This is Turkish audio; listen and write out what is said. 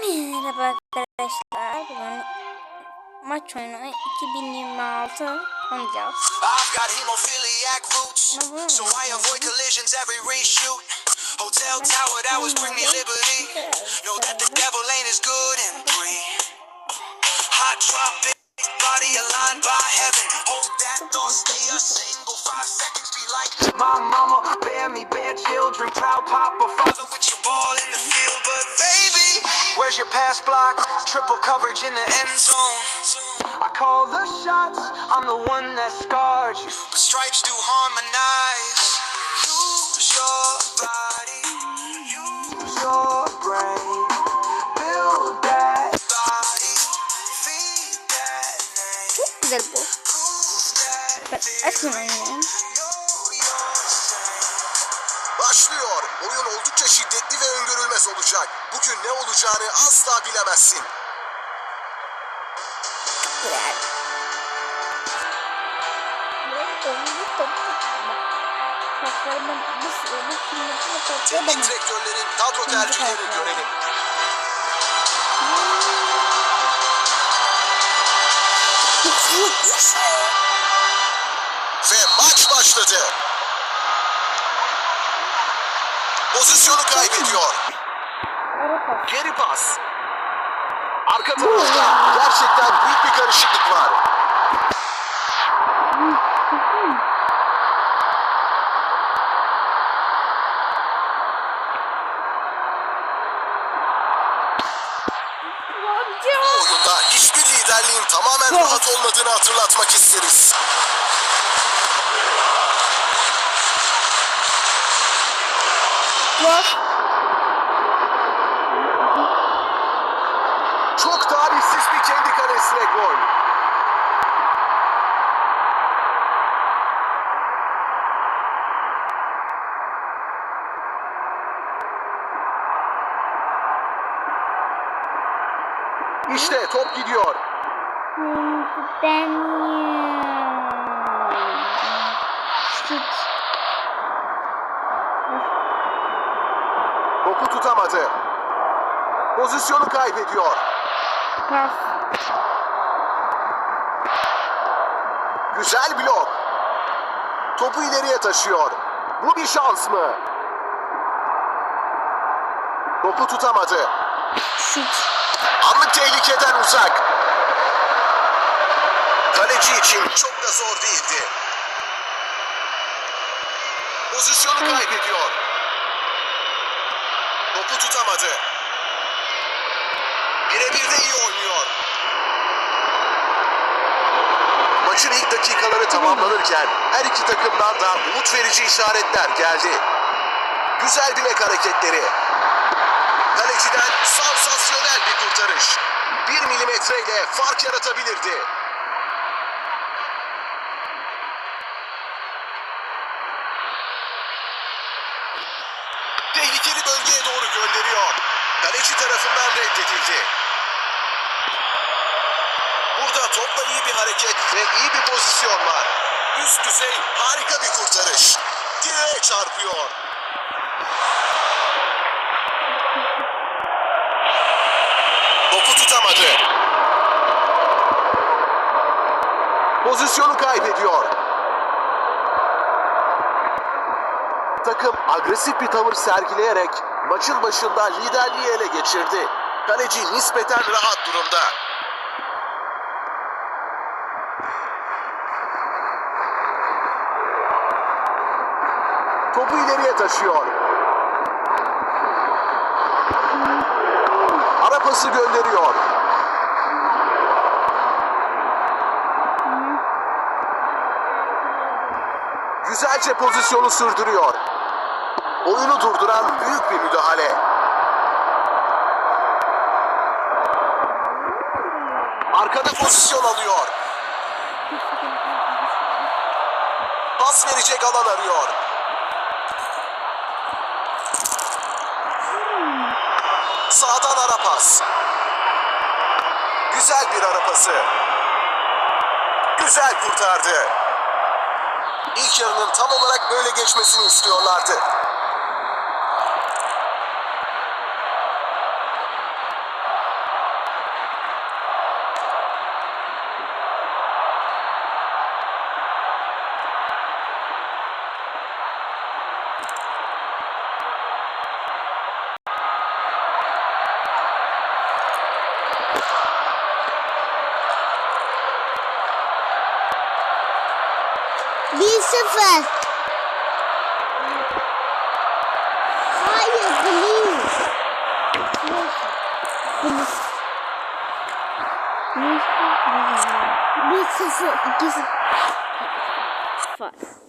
Merhaba arkadaşlar. Bugün maç oyunu 2026 oynayacağız. I've got hemophiliac roots, so I avoid collisions every reshoot. Hotel tower that was bring me liberty. Know that the devil ain't as good in three. Hot drop big body aligned by heaven. Hold that thought, stay a single five seconds. Be like my mama, bear me, bear children, proud papa, father with your ball in the field. But where's your pass block? Triple coverage in the end zone. I call the shots, I'm the one that scarred you. But stripes do harmonize. Use your body, use your brain. Build that body, feed that name. Çok güzel bu. Prove that Oyun oldukça şiddetli ve öngörülmez olacak. Bugün ne olacağını asla bilemezsin. Teknik direktörlerin kadro tercihlerini görelim. Ve maç başladı. Pozisyonu kaybediyor. Geri pas. Arka tarafta gerçekten büyük bir karışıklık var. Oyunda hiçbir liderliğin tamamen rahat olmadığını hatırlatmak isteriz. Yok. Çok talihsiz bir kendi kalesine gol. İşte top gidiyor. Ben Şut. Topu tutamadı. Pozisyonu kaybediyor. Pas. Güzel blok. Topu ileriye taşıyor. Bu bir şans mı? Topu tutamadı. Şut. Anlık tehlikeden uzak. Kaleci için çok da zor değildi. Pozisyonu kaybediyor. Topu tutamadı. Birebir de iyi oynuyor. Maçın ilk dakikaları tamamlanırken her iki takımdan da umut verici işaretler geldi. Güzel bilek hareketleri. Kaleciden sansasyonel bir kurtarış. Bir milimetreyle fark yaratabilirdi. Tehlikeli bölgeye doğru gönderiyor. Kaleci tarafından reddedildi. Burada topla iyi bir hareket ve iyi bir pozisyon var. Üst düzey harika bir kurtarış. Direğe çarpıyor. Topu tutamadı. Pozisyonu kaybediyor. Takım agresif bir tavır sergileyerek maçın başında liderliği ele geçirdi. Kaleci nispeten rahat durumda. Topu ileriye taşıyor. Ara pası gönderiyor. Güzelce pozisyonu sürdürüyor. Oyunu durduran büyük bir müdahale. Arkada pozisyon alıyor. Pas verecek alan arıyor. Sağdan ara pas. Güzel bir ara pası. Güzel kurtardı. İlk yarının tam olarak böyle geçmesini istiyorlardı. Lucifer. Highest belief. Lucifer. Lucifer. Lucifer. Lucifer.